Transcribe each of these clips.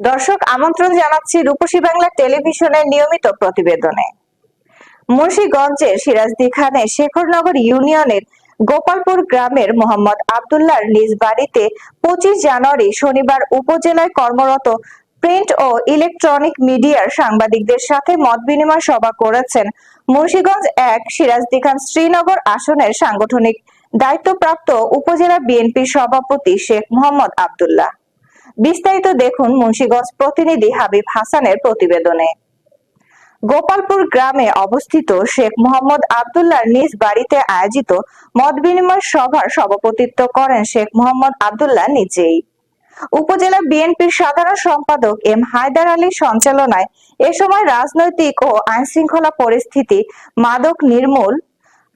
দর্শক, আমন্ত্রণ জানাচ্ছি রূপসী বাংলা টেলিভিশনের নিয়মিত প্রতিবেদনে। মুন্সিগঞ্জের সিরাজদি খানের শেখরনগর ইউনিয়নের গোপালপুর গ্রামের মোহাম্মদ আবদুল্লাহর নিজ বাড়িতে পঁচিশ জানুয়ারি শনিবার উপজেলায় কর্মরত প্রিন্ট ও ইলেকট্রনিক মিডিয়ার সাংবাদিকদের সাথে মত বিনিময় সভা করেছেন মুন্সিগঞ্জ এক সিরাজদি খান শ্রীনগর আসনের সাংগঠনিক দায়িত্বপ্রাপ্ত উপজেলা বিএনপির সভাপতি শেখ মোহাম্মদ আবদুল্লাহ। বিস্তারিত দেখুন মুন্সিগঞ্জ প্রতিনিধি হাবিব হাসানের প্রতিবেদনে। গোপালপুর গ্রামে অবস্থিত শেখ মোহাম্মদ আবদুল্লাহর নিজ বাড়িতে আয়োজিত মত বিনিময় সভার সভাপতিত্ব করেন শেখ মোহাম্মদ আবদুল্লাহ নিজেই। উপজেলা বিএনপির সাধারণ সম্পাদক এম হায়দার আলীর সঞ্চালনায় এ সময় রাজনৈতিক ও আইনশৃঙ্খলা পরিস্থিতি মাদক নির্মূল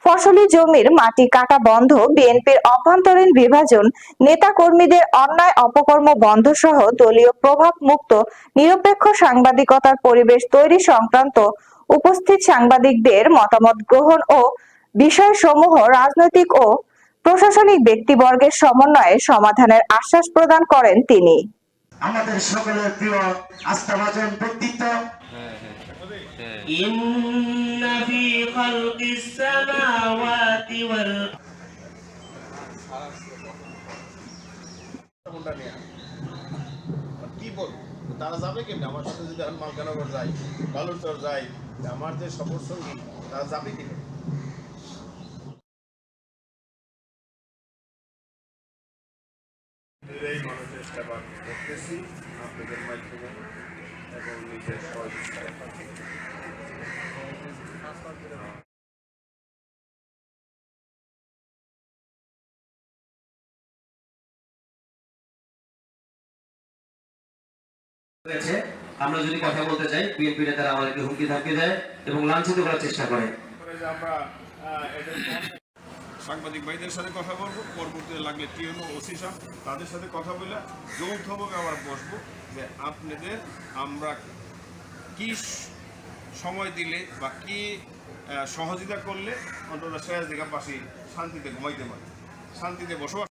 ফসলি জমির মাটি কাটা বন্ধ, বিএনপির অভ্যন্তরীণ বিভাজন নেতা কর্মীদের অন্যায় অপকর্ম বন্ধ সহ দলীয় প্রভাব মুক্ত নিরপেক্ষ সাংবাদিকতার পরিবেশ তৈরি সংক্রান্ত উপস্থিত সাংবাদিকদের মতামত গ্রহণ ও বিষয়সমূহ রাজনৈতিক ও প্রশাসনিক ব্যক্তিবর্গের সমন্বয়ে সমাধানের আশ্বাস প্রদান করেন তিনি। আমাদের সকলের প্রিয় আস্থাভাজন ব্যক্তিত্ব إن في خلق السماوات والأرض কোনটা নেয়া আর কি বলবো তারা যাবে কেমনি আমার সাথে যদি আমি মালকানগর যাই বালুরচর যাই আমার যে সফর সঙ্গী তারা যাবে কি এই মানুষের করতেছি আপনাদের মাধ্যমে এবং নিজের সহযোগিতায়। হয়েছে আমরা যদি কথা বলতে চাই বিএনপি নেতারা আমাদেরকে হুমকি ধামকি দেয় এবং লাঞ্ছিত করার চেষ্টা করে। সাংবাদিক ভাইদের সাথে কথা বলব, পরবর্তীতে লাগলে টিএনও ওসি সাহ তাদের সাথে কথা বলে যৌথভাবে আবার বসবো যে আপনাদের আমরা কি সময় দিলে বা কি সহযোগিতা করলে অন্তত শেষ পাশে শান্তিতে ঘুমাইতে পারে। শান্তিতে বসবাস